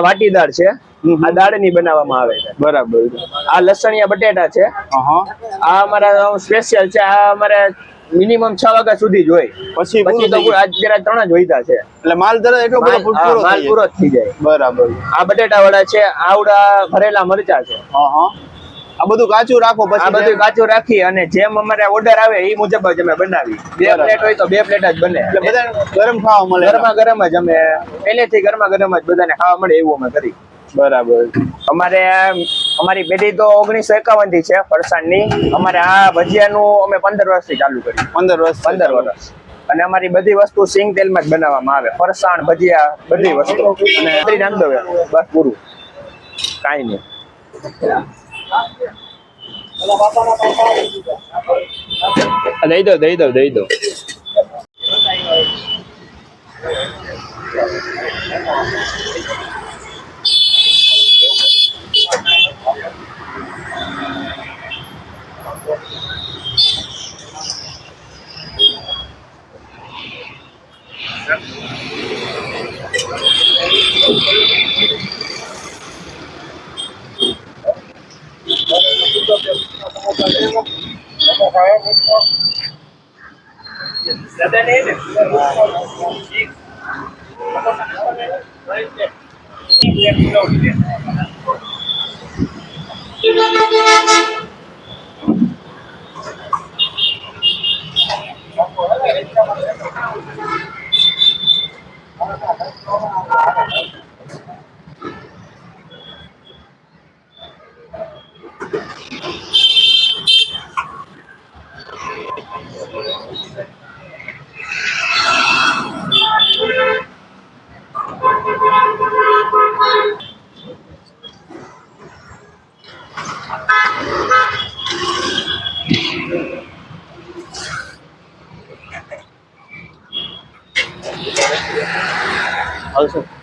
આ વાટીદાળ છે. આ દાળની બનાવવામાં આવે છે. બરાબર. આ લસણિયા બટેટા છે. આ અમારા સ્પેશિયલ છે. આ અમારે મિનિમમ છ વાગ્યા સુધી જ હોય. પછી પછી તો. અત્યારે ત્રણ જ વૈધા છે. એટલે માલ તરત એટલો બધો પૂરો માલ પૂરો થઈ જાય. બરાબર. આ બટેટા વડા છે આવડા ભરેલા મરચા છે. હા હા આ બધું કાચું રાખો આ પછી બધું કાચું રાખી અને જેમ અમારે ઓર્ડર આવે એ મુજબ જ અમે બનાવી બે પ્લેટ હોય તો બે પ્લેટ જ બને. એટલે બધા ગરમ ખાવા મળે ગરમા ગરમ જ અમે પહેલેથી ગરમા ગરમ જ બધાને ખાવા મળે એવું અમે કરી બરાબર. અમારે અમારી પેઢી તો ઓગણીસો એકાવનથી છે ફરસાણની. અમારે આ ભજીયાનું અમે પંદર વર્ષથી ચાલુ કર્યું. પંદર વર્ષ પંદર વર્ષ. અને અમારી બધી વસ્તુ સિંગ તેલમાં જ બનાવવામાં આવે. ફરસાણ ભજીયા બધી વસ્તુ. અને બસ પૂરું. કાંઈ નહીં. આ દઈ દો દઈ દો દઈ દો આવશે બસ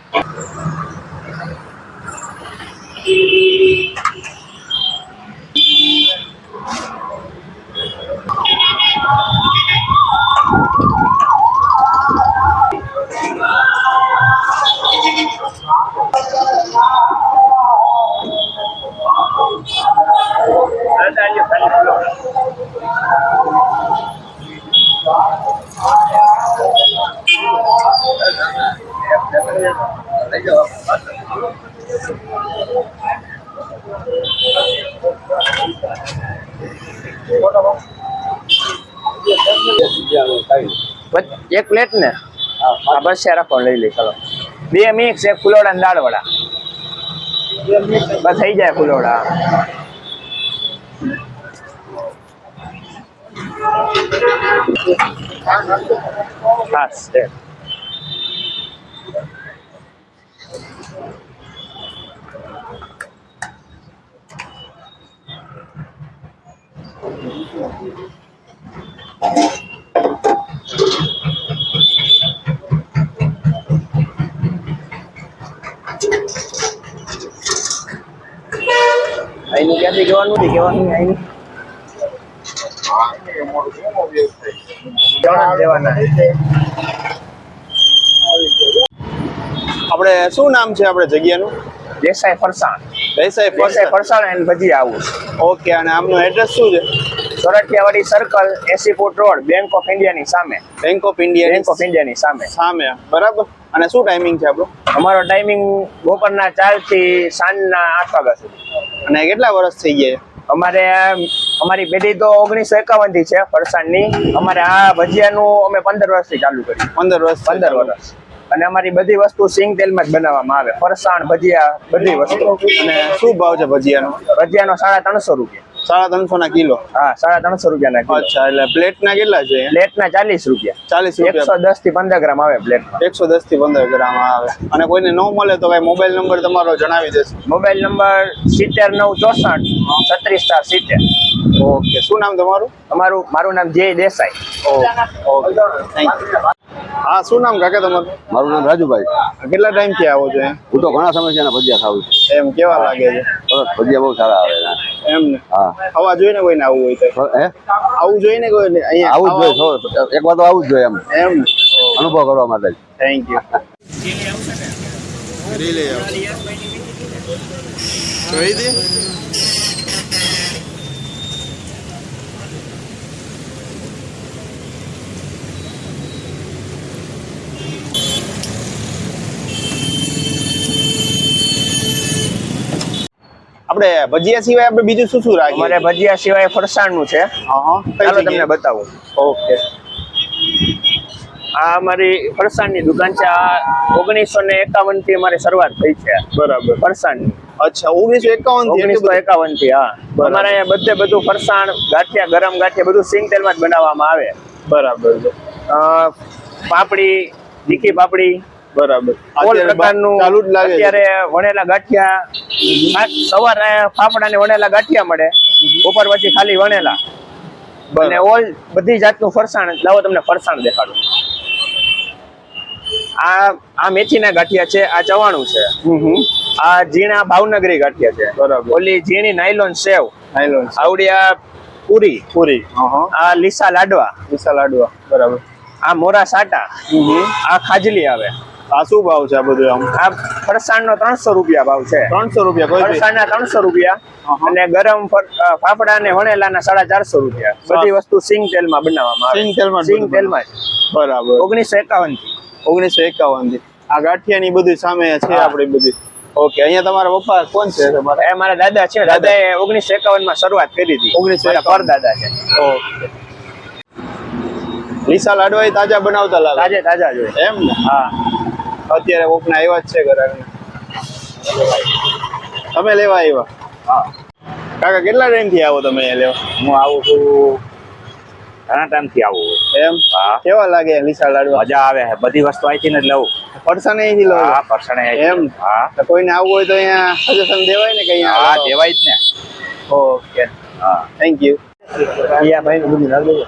એક પ્લેટ ને? હા બસ છે રાખો લઈ લઈ ચાલો. બે મિક્સ એક ફુલોડા ને દાળ વડા. બસ થઈ જાય ફુલોડા. ખાસ છે. અહીંનું ક્યાંથી કહેવાનું નથી કહેવાનું દેવાના આપણે શું નામ છે આપણે જગ્યાનું? દેસાઈ ફરસાણ. દેસાઈ દેસાઈ ફરસાણ. એન્ડ ભજી આવું. ઓકે અને આમનું એડ્રેસ શું છે? સોરઠિયાવાડી સર્કલ એસી ફૂટ રોડ બેંક ઓફ ઇન્ડિયાની સામે. Bank of India bank of ઇન્ડિયાની સામે. સામે બરાબર? અને શું ટાઈમિંગ છે આપણો? અમારો ટાઈમિંગ બપોરના ચારથી સાંજના આઠ વાગ્યા સુધી. અને કેટલા વર્ષ થઈ ગયા? અમારે અમારી પેઢી તો ઓગણીસો એકાવનથી છે ફરસાણની અમારે આ ભજીયાનું અમે પંદર વર્ષથી ચાલુ કર્યું. પંદર વર્ષ પંદર વર્ષ. અને અમારી બધી વસ્તુ સિંગ તેલમાં જ બનાવવામાં આવે. ફરસાણ ભજીયા બધી વસ્તુ. અને શું ભાવ છે ભજીયાનો? ભજીયાનો સાડા ત્રણસો રૂપિયા. સાડા ત્રણસો ના કિલો? હા સાડા ત્રણસો રૂપિયાના કિલો. અચ્છા એટલે પ્લેટ ના કેટલા છે? પ્લેટના ચાલીસ રૂપિયા. ચાલીસ એકસો રૂપિયા. દસથી પંદર ગ્રામ આવે પ્લેટ એકસો દસથી પંદર ગ્રામ આવે. અને કોઈને ન મળે તો કઈ મોબાઈલ નંબર તમારો જણાવી દેશો મોબાઈલ નંબર સિત્તેર નવ ચોસઠ છત્રીસ ચાર સિત્તેર. ઓકે શું નામ તમારું? તમારું મારું નામ Jay Desai. Okay thank you હા શું નામ કાકા તમારું? મારું નામ રાજુભાઈ. કેટલા ટાઈમથી આવો છો હું તો ઘણા સમયથી એના ભજીયા ખાવું છું. એમ કેવા લાગે છે? સરસ ભજીયા બહુ સારા આવે છે. એમ ને? હા. આવા જોઈએ ને કોઈને આવવું હોય તો? હે? આવું જોઈએ ને કોઈને અહીંયા આવું જ જોઈએ એક વાર તો આવું જ જોઈએ એમ. એમ અનુભવ કરવા માટે થેન્ક યુ લઈ આવો. જોઈ દે. આપણે ભજીયા સિવાય આપણે બીજું શું શું રાખીએ? અમારે ભજીયા સિવાય ફરસાણનું છે. હા હા. ચાલો તમને બતાવું. ઓકે. આ અમારી ફરસાણની દુકાન છે. આ ઓગણીસો ને એકાવનથી અમારી શરૂઆત થઈ છે. બરાબર. ફરસાણની. અચ્છા ઓગણીસો એકાવન ઓગણીસો એકાવનથી હા. અમારે અહીંયા બધે બધું ફરસાણ ગાંઠિયા ગરમ ગાંઠિયા બધું સિંગ તેલમાં જ બનાવવામાં આવે. બરાબર. છે પાપડી તીખી પાપડી બરાબર. ઓલ અત્યારે બા- પ્રકારનું ચાલુ જ લાગે અત્યારે વણેલા ગાંઠિયા આ સવારે ફાફડા ને વણેલા ગાંઠિયા મળે. ઉપર પછી ખાલી વણેલા. અને ઓલ બધી જાતનું ફરસાણ લાવો તમને ફરસાણ દેખાડું. આ આ મેથીના ગાંઠિયા છે આ ચવાણું છે. આ ઝીણા ભાવનગરી ગાંઠિયા છે. બરાબર. ઓલી ઝીણી નાયલોન સેવ. નાયલોન આવડિયા પૂરી. પૂરી. આ લીસા લાડવા. લીસા લાડવા. બરાબર. આ મોરા સાટા. આ ખાજલી આવે. આ શું ભાવ છે આ બધું આમ? આ ફરસાણનો ત્રણસો રૂપિયા ભાવ છે. ત્રણસો રૂપિયા કોઈ ફરસાણ ના ત્રણસો રૂપિયા. અને ગરમ ફાફડા ને વણેલાના સાડા ચારસો રૂપિયા. બધી વસ્તુ સિંગ તેલમાં બનાવવામાં આવે. સિંગ તેલમાં સિંગ તેલમાં બરાબર. ઓગણીસો એકાવનથી ઓગણીસો એકાવનથી આ ગાંઠિયા ની બધું સામે છે આપડી બધી. ઓકે અહીંયા તમારા પપ્પા કોણ છે તમારા? એ મારા દાદા છે. દાદા. એ ઓગણીસો એકાવનમાં શરૂઆત કરી હતી. ઓગણીસો પર દાદા છે. ઓકે. લીસા લાડવા તાજા બનાવતા લાગે? તાજે તાજા જોઈએ એમ ને? હા. અત્યારે કોકના આવ્યા જ છે ઘરાકને તમે લેવા આવ્યા? હા. કાકા કેટલા ટાઈમથી આવો તમે અહીંયા લેવા? હું આવું છું ઘણા ટાઈમથી આવું એમ? હા. કેવા લાગે વિશાળ લાડવા? મજા આવે છે. બધી વસ્તુ અહીંથી જ લઉં. ફરસાણ અહીંથી લઉં? હા પરસણે એમ? હા. તો કોઈને આવવું હોય તો અહીંયા સજેશન દેવાય ને કે અહીંયા હા દેવાય જ ને. ઓકે. હા. થેન્ક યુ અહીંયા ભાઈ બધું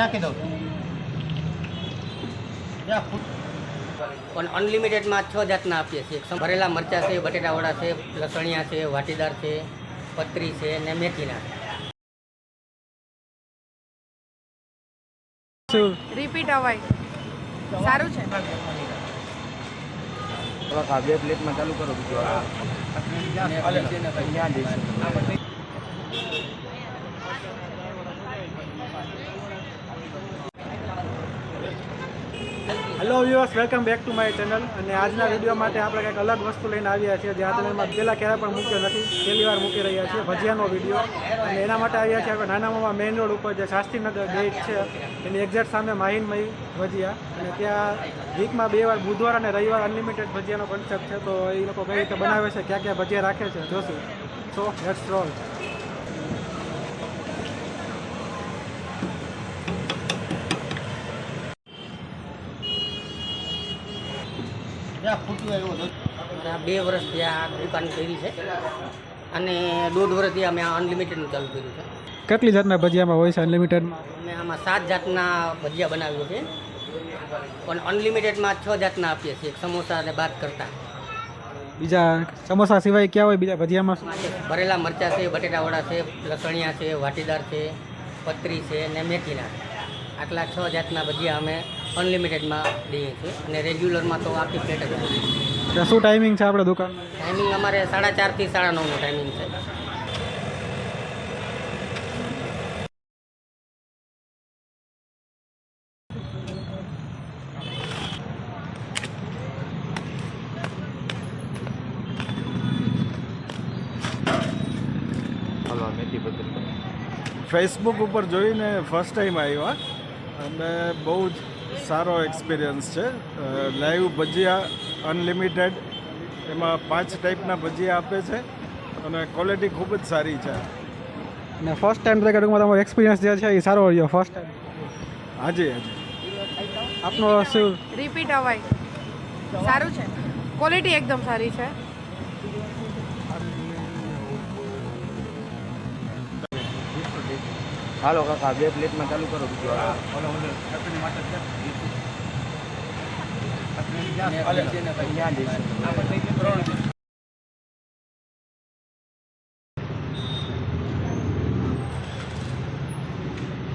નાખી દઉં. પણ અનલિમિટેડમાં છ જાતના આપીએ છીએ. ભરેલા મરચાં છે બટેટાવડા છે લસણિયા છે વાટીદાર છે પતરી છે ને મેથીના રિપીટ અવાય સારું છે? બે પ્લેટમાં ચાલુ કરો બીજું. Hello viewers welcome back to my channel અને આજના વીડિયો માટે આપણે કંઈક અલગ વસ્તુ લઈને આવ્યા છીએ જે આ ચેનલમાં પહેલાં ક્યારે પણ મૂક્યો નથી, પહેલી વાર મૂકી રહ્યા છીએ, ભજીયાનો વીડિયો અને એના માટે આવ્યા છીએ આપણે નાના મામા મેઇન રોડ ઉપર, જે શાસ્ત્રીનગર ગેટ છે, એની એક્ઝેક્ટ સામે માહિનમય ભજીયા. અને ત્યાં વીકમાં બે વાર, બુધવાર અને રવિવાર અનલિમિટેડ ભજીયાનો કોન્સેપ્ટ છે, તો એ લોકો કઈ રીતે બનાવે છે, ક્યાં ક્યાં ભજીયા રાખે છે, જોશું. સો હેટ્સ રોલ અને બે વર્ષથી આ દુકાન કરી છે. અને દોઢ વર્ષથી અમે અનલિમિટેડનું ચાલુ કર્યું છે. કેટલી જાતના ભજીયામાં હોય છે અનલિમિટેડમાં અમે આમાં સાત જાતના ભજીયા બનાવ્યું છે. પણ અનલિમિટેડમાં છ જાતના આપીએ છીએ. સમોસા અને બાદ કરતાં. બીજા સમોસા સિવાય ક્યાં હોય બીજા ભજીયામાં? ભરેલા મરચાં છે બટેટાવડા છે લસણિયા છે વાટીદાર છે પતરી છે ને મેથીના. આટલા છ જાતના ભજીયા અમે અનલિમિટેડમાં દઈએ છીએ. અને રેગ્યુલરમાં તો આખી પ્લેટ જ હોય. તો શું ટાઈમિંગ છે આપણે દુકાન? ટાઈમિંગ અમારે સાડા ચારથી સાડા નવનો ટાઈમિંગ છે. ફેસબુક ઉપર જોઈને ફર્સ્ટ ટાઈમ આવ્યા અને બહુ જ સારો એક્સપિરિયન્સ છે. લાઈવ ભજીયા અનલિમિટેડ એમાં પાંચ ટાઈપના ભજીયા આપે છે અને ક્વોલિટી ખૂબ જ સારી છે. અને ફર્સ્ટ ટાઈમ તરીકે ટૂંકમાં તમારો એક્સપિરિયન્સ જે છે એ સારો રહ્યો ફર્સ્ટ ટાઈમ હાજી હાજી. આપનો શું? રિપીટ અવાય. સારું છે. ક્વોલિટી એકદમ સારી છે. હાલો કાકા બે પ્લેટમાં ચાલુ કરો બીજું ત્રણ